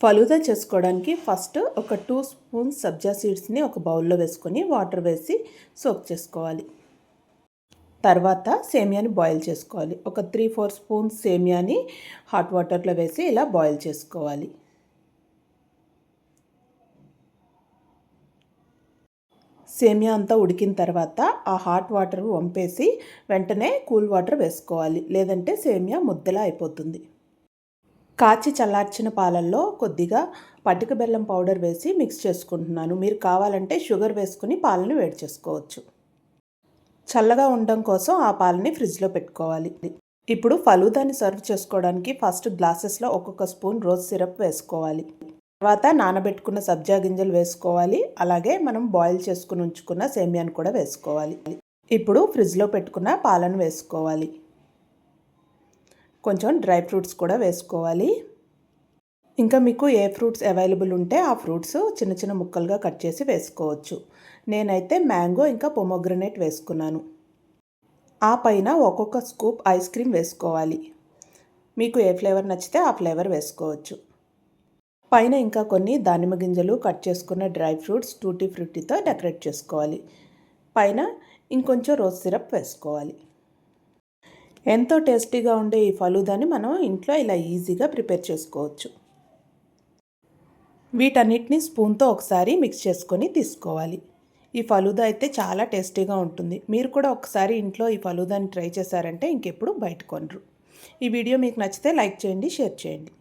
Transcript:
ఫలూదా చేసుకోవడానికి ఫస్ట్ ఒక two spoons సబ్జా సీడ్స్ని ఒక బౌల్లో వేసుకొని వాటర్ వేసి సోక్ చేసుకోవాలి. తర్వాత సేమియాని బాయిల్ చేసుకోవాలి. ఒక త్రీ ఫోర్ స్పూన్స్ సేమియాని హాట్ వాటర్లో వేసి ఇలా బాయిల్ చేసుకోవాలి. సేమియా అంతా ఉడికిన తర్వాత ఆ హాట్ వాటర్ వంపేసి వెంటనే కూల్ వాటర్ వేసుకోవాలి. లేదంటే సేమియా ముద్దలా అయిపోతుంది. కాచి చల్లార్చిన పాలల్లో కొద్దిగా పటిక బెల్లం పౌడర్ వేసి మిక్స్ చేసుకుంటున్నాను. మీరు కావాలంటే షుగర్ వేసుకుని పాలను వేడి చేసుకోవచ్చు. చల్లగా ఉండడం కోసం ఆ పాలని ఫ్రిడ్జ్లో పెట్టుకోవాలి. ఇప్పుడు ఫలూదాని సర్వ్ చేసుకోవడానికి ఫస్ట్ గ్లాసెస్లో ఒక్కొక్క స్పూన్ రోజ్ సిరప్ వేసుకోవాలి. తర్వాత నానబెట్టుకున్న సబ్జా గింజలు వేసుకోవాలి. అలాగే మనం బాయిల్ చేసుకుని ఉంచుకున్న సేమియాను కూడా వేసుకోవాలి. ఇప్పుడు ఫ్రిడ్జ్లో పెట్టుకున్న పాలను వేసుకోవాలి. కొంచెం డ్రై ఫ్రూట్స్ కూడా వేసుకోవాలి. ఇంకా మీకు ఏ ఫ్రూట్స్ అవైలబుల్ ఉంటే ఆ ఫ్రూట్స్ చిన్న చిన్న ముక్కలుగా కట్ చేసి వేసుకోవచ్చు. నేనైతే మ్యాంగో ఇంకా పొమోగ్రనేట్ వేసుకున్నాను. ఆ పైన ఒక్కొక్క స్కూప్ ఐస్ క్రీమ్ వేసుకోవాలి. మీకు ఏ ఫ్లేవర్ నచ్చితే ఆ ఫ్లేవర్ వేసుకోవచ్చు. పైన ఇంకా కొన్ని దానిమ్మ గింజలు కట్ చేసుకున్న డ్రై ఫ్రూట్స్ టూటీ ఫ్రూటీతో డెకరేట్ చేసుకోవాలి. పైన ఇంకొంచెం రోజ్ సిరప్ వేసుకోవాలి. ఎంతో టేస్టీగా ఉండే ఈ ఫలూదాని మనం ఇంట్లో ఇలా ఈజీగా ప్రిపేర్ చేసుకోవచ్చు. వీటన్నిటిని స్పూన్తో ఒకసారి మిక్స్ చేసుకొని తీసుకోవాలి. ఈ ఫలూదా అయితే చాలా టేస్టీగా ఉంటుంది. మీరు కూడా ఒకసారి ఇంట్లో ఈ ఫలూదాని ట్రై చేశారంటే ఇంకెప్పుడు బయట కొనరు. ఈ వీడియో మీకు నచ్చితే లైక్ చేయండి షేర్ చేయండి.